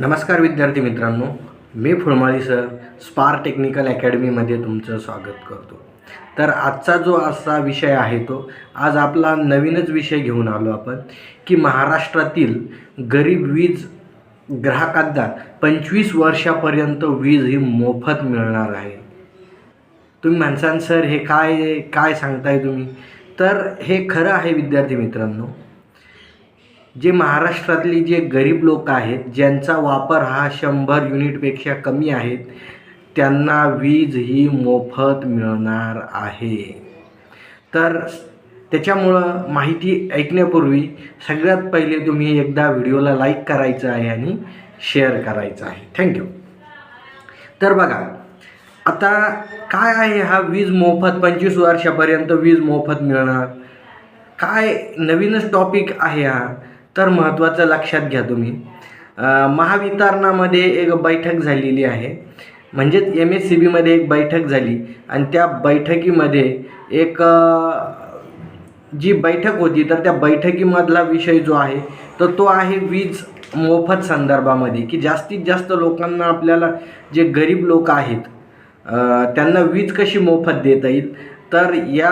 नमस्कार विद्यार्थी मित्रांनो मी फुलमाळी सर स्पार टेक्निकल अकॅडमीमध्ये तुमचं स्वागत करतो. तर आजचा जो असा विषय आहे तो आज आपला नवीनच विषय घेऊन आलो आपण की महाराष्ट्रातील गरीब वीज ग्राहकांना पंचवीस वर्षापर्यंत वीज ही मोफत मिळणार आहे. तुम्ही म्हणसान सर हे काय काय सांगताय तुम्ही? तर हे खरं आहे विद्यार्थी मित्रांनो जे महाराष्ट्रातली जे गरीब लोक आहेत ज्यांचा वापर हा शंभर युनिटपेक्षा कमी आहेत त्यांना वीज ही मोफत मिळणार आहे. तर त्याच्यामुळं माहिती ऐकण्यापूर्वी सगळ्यात पहिले तुम्ही एकदा व्हिडिओला लाईक करायचं आहे आणि शेअर करायचं आहे. थँक्यू तर बघा आता काय आहे हा वीज मोफत पंचवीस वर्षापर्यंत वीज मोफत मिळणार? काय नवीनच टॉपिक आहे हा. तर महत्त्वाचं लक्षात घ्या तुम्ही. महावितरणामध्ये एक बैठक झालेली आहे. म्हणजेच एम एस सी बीमध्ये एक बैठक झाली आणि त्या बैठकीमध्ये एक जी बैठक होती तर त्या बैठकीमधला विषय जो आहे तर तो आहे वीज मोफत संदर्भामध्ये की जास्तीत जास्त लोकांना आपल्याला जे गरीब लोक आहेत त्यांना वीज कशी मोफत देता येईल? तर या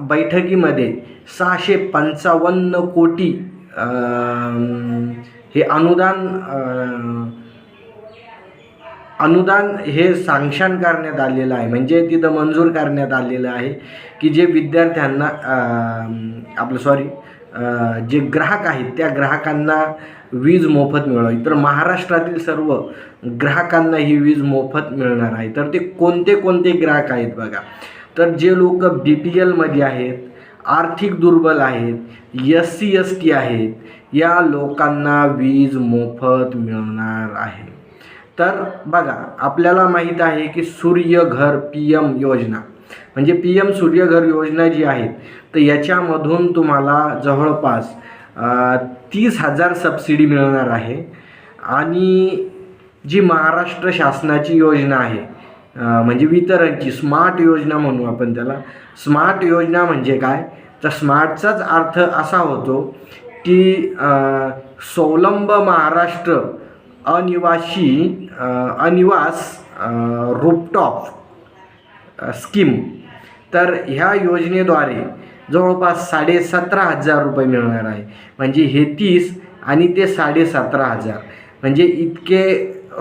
बैठकीमध्ये सहाशे पंचावन्न कोटी हे अनुदान अनुदान हे सँक्शन करण्यात आलेलं आहे. म्हणजे तिथं मंजूर करण्यात आलेलं आहे की जे विद्यार्थ्यांना आपलं सॉरी जे ग्राहक आहेत त्या ग्राहकांना वीज मोफत मिळवावी तर महाराष्ट्रातील सर्व ग्राहकांना ही वीज मोफत मिळणार आहे. तर ते कोणते कोणते ग्राहक आहेत बघा. तर जे लोक बी पी एलमध्ये आहेत आर्थिक दुर्बल आहेत एस सी एस टी आहेत या लोकांना वीज मोफत मिळणार आहे. तर बघा आपल्याला माहीत आहे की सूर्यघर पी एम योजना. म्हणजे पी एम सूर्यघर योजना जी आहे तर याच्यामधून तुम्हाला जवळपास तीस हजार सबसिडी मिळणार आहे. आणि जी महाराष्ट्र शासनाची योजना आहे म्हणजे वितरणची स्मार्ट योजना म्हणू आपण त्याला. स्मार्ट योजना म्हणजे काय? तर स्मार्टचाच अर्थ असा होतो की अ, स्वावलंब महाराष्ट्र अनिवासी अनिवास रूपटॉप स्कीम तर ह्या योजनेद्वारे जवळपास साडे सतरा हजार रुपये मिळणार आहे. म्हणजे हे तीस आणि ते साडे सतरा हजार. म्हणजे इतके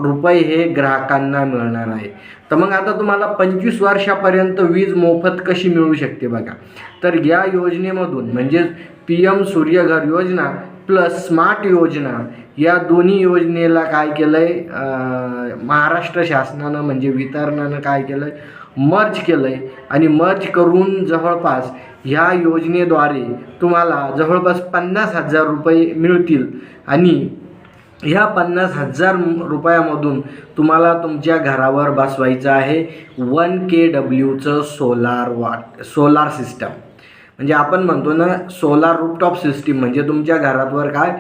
रुपये हे ग्राहकांना मिळणार आहे. तर मग आता तुम्हाला पंचवीस वर्षापर्यंत वीज मोफत कशी मिळू शकते बघा. तर या योजनेमधून म्हणजे पी एम सूर्यघर योजना प्लस स्मार्ट योजना या दोन्ही योजनेला काय केलं आहे महाराष्ट्र शासनानं म्हणजे वितरणानं काय केलं आहे मर्ज केलं आहे आणि मर्ज करून जवळपास ह्या योजनेद्वारे तुम्हाला जवळपास पन्नास हजार रुपये मिळतील. आणि ह्या पन्नास हजार रुपयामधून तुम्हाला तुमच्या घरावर बसवायचं आहे वन के डब्ल्यूचं सोलार वाट सोलार सिस्टम. म्हणजे आपण म्हणतो ना सोलार रूपटॉप सिस्टीम म्हणजे तुमच्या घरातवर काय?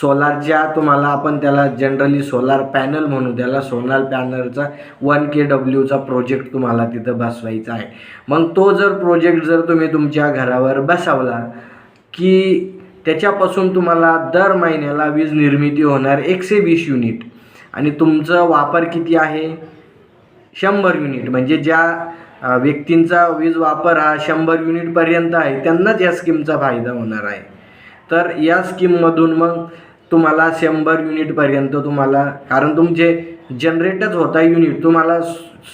सोलारच्या तुम्हाला आपण त्याला जनरली सोलार पॅनल म्हणू त्याला सोलार पॅनलचा वन के डब्ल्यूचा प्रोजेक्ट तुम्हाला तिथं बसवायचा आहे. मग तो जर प्रोजेक्ट जर तुम्ही तुमच्या घरावर बसवला की त्याच्यापासून तुम्हाला दर महिन्याला वीज निर्मिती होणार एकशे वीस युनिट. आणि तुमचं वापर किती आहे? शंभर युनिट. म्हणजे ज्या व्यक्तींचा वीज वापर हा शंभर युनिटपर्यंत आहे त्यांनाच या स्कीमचा फायदा होणार आहे. तर या स्कीममधून मग तुम्हाला शंभर युनिटपर्यंत तुम्हाला कारण तुमचे जनरेटच होत आहे युनिट. तुम्हाला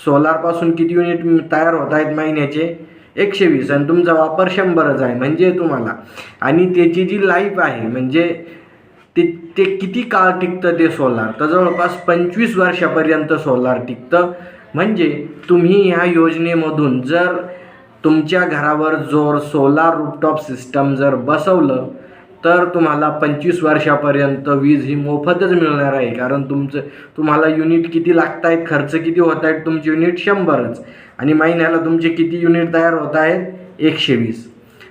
सोलारपासून किती युनिट तयार होत आहेत महिन्याचे? एकशे वीस आणि तुमचा वापर शंभरच आहे म्हणजे तुम्हाला. आणि त्याची जी लाईफ आहे म्हणजे ते ते किती काळ टिकतं ते सोलार तर जवळपास पंचवीस वर्षापर्यंत सोलार टिकतं. म्हणजे तुम्ही ह्या योजनेमधून जर तुमच्या घरावर जोर सोलार रूपटॉप सिस्टम जर बसवलं तर तुम्हाला पंचवीस वर्षापर्यंत वीज ही मोफतच मिळणार आहे. कारण तुमचं तुम्हाला युनिट किती लागत आहेत खर्च किती होत आहेत तुमचे युनिट शंभरच. आणि महिन्याला तुमचे किती युनिट तयार होत आहेत? एकशे वीस.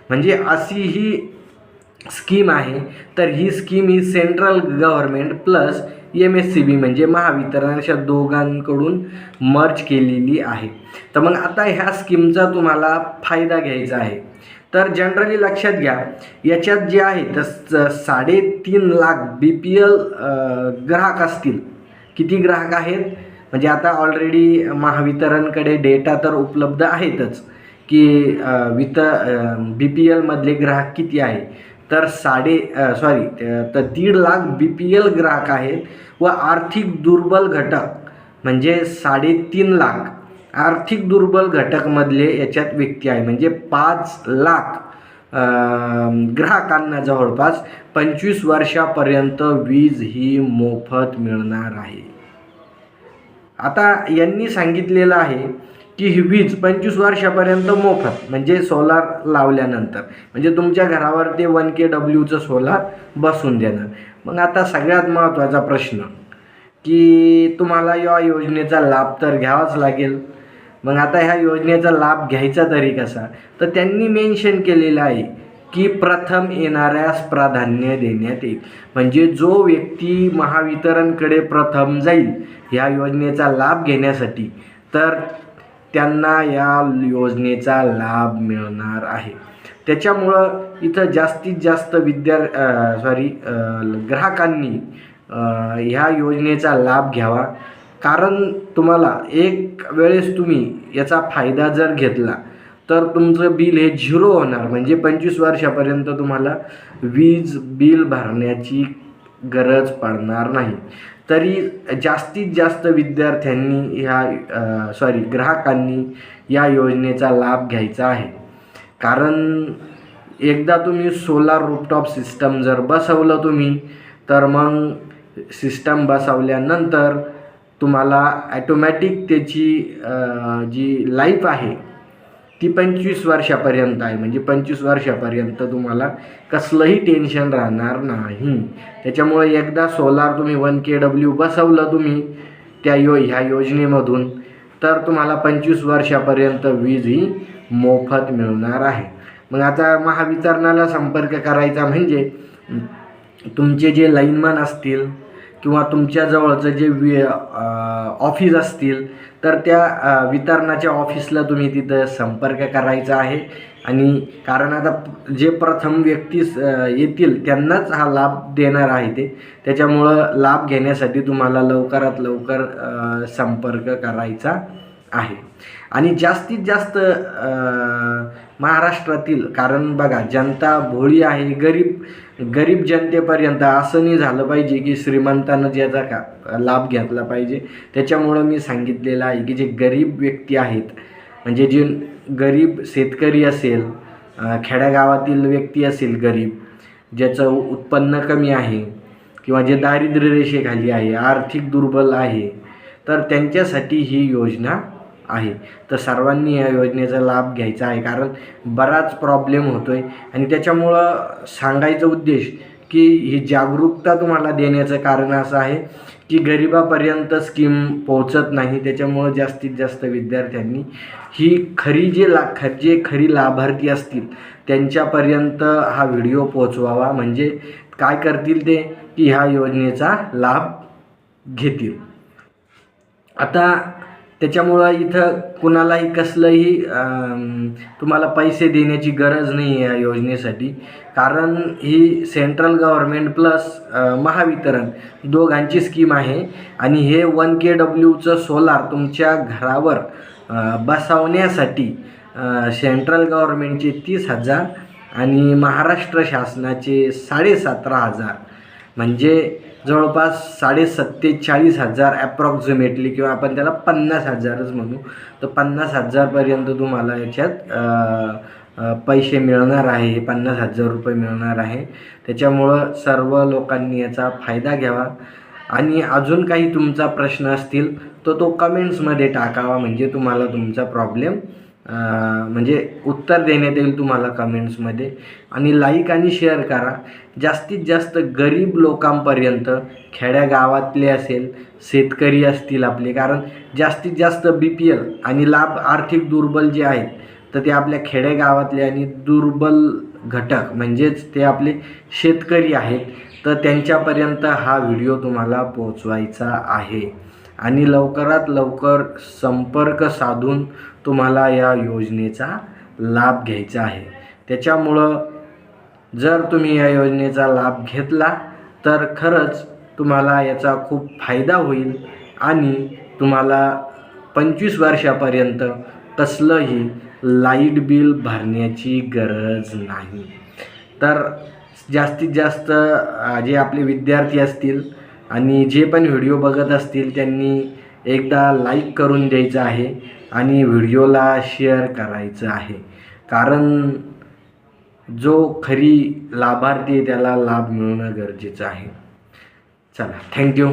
म्हणजे अशी ही स्कीम आहे. तर ही स्कीम ही central government plus M S C B म्हणजे महावितरण अशा दोघांकडून मर्ज केलेली आहे. तर मग आता ह्या स्कीमचा तुम्हाला फायदा घ्यायचा आहे. तर जनरली लक्षात घ्या याच्यात जे आहे तर साडेतीन लाख बी पी एल ग्राहक असतील. किती ग्राहक आहेत? म्हणजे आता ऑलरेडी महावितरणकडे डेटा तर उपलब्ध आहेतच की वित बी पी एलमधले ग्राहक किती आहे? तर साडे सॉरी तर दीड लाख बी पी एल ग्राहक आहेत व आर्थिक दुर्बल घटक म्हणजे साडेतीन लाख आर्थिक दुर्बल घटकमधले याच्यात व्यक्ती आहे. म्हणजे पाच लाख ग्राहकांना जवळपास पंचवीस वर्षापर्यंत वीज ही मोफत मिळणार आहे. आता यांनी सांगितलेलं आहे की ही वीज पंचवीस वर्षापर्यंत मोफत म्हणजे सोलार लावल्यानंतर. म्हणजे तुमच्या घरावर ते वन के डब्ल्यूचं सोलार बसून देणार. मग आता सगळ्यात महत्त्वाचा प्रश्न की तुम्हाला या योजनेचा लाभ तर घ्यावाच लागेल. मग आता ह्या योजनेचा लाभ घ्यायचा तरी कसा? तर त्यांनी मेन्शन केलेलं आहे की प्रथम येणाऱ्यास प्राधान्य देण्यात येईल. म्हणजे जो व्यक्ती महावितरणकडे प्रथम जाईल ह्या योजनेचा लाभ घेण्यासाठी तर त्यांना या योजनेचा लाभ मिळणार आहे. त्याच्यामुळं इथं जास्तीत जास्त विद्या सॉरी ग्राहकांनी ह्या योजनेचा लाभ घ्यावा. कारण तुम्हाला एक वेळेस तुम्ही याचा फायदा जर घेतला तर तुमचं बिल हे झिरो होणार. म्हणजे पंचवीस वर्षापर्यंत तुम्हाला वीज बिल भरण्याची गरज पडणार नाही. तरी जास्तीत जास्त विद्यार्थ्यांनी ह्या सॉरी ग्राहकांनी या योजनेचा लाभ घ्यायचा आहे. कारण एकदा तुम्ही सोलार रूपटॉप सिस्टम जर बसवलं तुम्ही तर मग सिस्टम बसवल्यानंतर तुम्हाला ॲटोमॅटिक त्याची जी लाईफ आहे ती पंचवीस वर्षापर्यंत आहे. म्हणजे पंचवीस वर्षापर्यंत तुम्हाला कसलंही टेन्शन राहणार नाही. त्याच्यामुळे एकदा सोलार तुम्ही वन के डब्ल्यू बसवलं तुम्ही त्या यो ह्या योजनेमधून तर तुम्हाला पंचवीस वर्षापर्यंत वीज ही मोफत मिळणार आहे. मग आता महावितरणाला संपर्क करायचा म्हणजे तुमचे जे लाईनमन असतील किंवा तुमच्याजवळचं जे वि ऑफिस असतील तर त्या वितरणाच्या ऑफिसला तुम्ही तिथं संपर्क करायचा आहे. आणि कारण आता जे प्रथम व्यक्ती येतील त्यांनाच हा लाभ देणार आहे ते. त्याच्यामुळं लाभ घेण्यासाठी तुम्हाला लवकरात लवकर संपर्क करायचा. आहे. आणि जास्तीत जास्त महाराष्ट्रातील कारण बघा जनता भोळी आहे गरीब गरीब जनतेपर्यंत असं नाही झालं पाहिजे की श्रीमंतानं ज्याचा का लाभ घेतला पाहिजे. त्याच्यामुळं मी सांगितलेलं आहे की जे गरीब व्यक्ती आहेत म्हणजे जे गरीब शेतकरी असेल खेड्यागावातील व्यक्ती असेल गरीब ज्याचं उत्पन्न कमी आहे किंवा जे दारिद्र्य रेषेखाली आहे आर्थिक दुर्बल आहे तर त्यांच्यासाठी ही योजना आहे. तर सर्वांनी या योजनेचा लाभ घ्यायचा आहे. कारण बराच प्रॉब्लेम होतो आहे आणि त्याच्यामुळं सांगायचा उद्देश की ही जागरूकता तुम्हाला देण्याचं कारण असं आहे की गरिबापर्यंत स्कीम पोहोचत नाही. त्याच्यामुळं जास्तीत जास्त विद्यार्थ्यांनी ही खरी जे ला ख जे खरी लाभार्थी असतील त्यांच्यापर्यंत हा व्हिडिओ पोहोचवावा. म्हणजे काय करतील ते? की ह्या योजनेचा लाभ घेतील. आता त्याच्यामुळं इथं कुणालाही कसलंही तुम्हाला पैसे देण्याची गरज नाही आहे या योजनेसाठी. कारण ही सेंट्रल गव्हर्मेंट प्लस महावितरण दोघांची स्कीम आहे. आणि हे वन के डब्ल्यूचं सोलार तुमच्या घरावर बसवण्यासाठी सेंट्रल गव्हर्मेंटचे तीस हजार आणि महाराष्ट्र शासनाचे साडेसतरा हजार. म्हणजे जवळपास साडे सत्तेचाळीस हजार ॲप्रॉक्झिमेटली किंवा आपण त्याला पन्नास हजारच म्हणू तर पन्नास हजारपर्यंत तुम्हाला याच्यात पैसे मिळणार आहे पन्नास हजार रुपये मिळणार आहे. त्याच्यामुळं सर्व लोकांनी याचा फायदा घ्यावा. आणि अजून काही तुमचा प्रश्न असतील तर तो कमेंट्समध्ये टाकावा म्हणजे तुम्हाला तुमचा प्रॉब्लेम म्हणजे उत्तर देण्यात येईल तुम्हाला कमेंट्समध्ये आणि लाईक आणि शेअर करा. जास्तीत जास्त गरीब लोकांपर्यंत खेड्यागावातले असेल शेतकरी असतील आपले. कारण जास्तीत जास्त बी पी एल आणि लाभ आर्थिक दुर्बल जे आहेत तर ते आपल्या खेडेगावातले आणि दुर्बल घटक म्हणजेच ते आपले शेतकरी आहेत तर त्यांच्यापर्यंत हा व्हिडिओ तुम्हाला पोचवायचा आहे. आणि लवकरात लवकर संपर्क साधून तुम्हाला या योजनेचा लाभ घ्यायचा आहे. त्याच्यामुळं जर तुम्ही या योजनेचा लाभ घेतला तर खरंच तुम्हाला याचा खूप फायदा होईल आणि तुम्हाला पंचवीस वर्षापर्यंत कसलंही लाइट बिल भरण्याची गरज नाही. तर जास्तीत जास्त जे आपले विद्यार्थी असतील आणि जे पण व्हिडिओ बघत असतील त्यांनी एकदा लाईक करून द्यायचं आहे आणि व्हिडिओला शेअर करायचं आहे. कारण जो खरी लाभार्थी आहे त्याला लाभ मिळणं गरजेचं आहे. चला थँक्यू.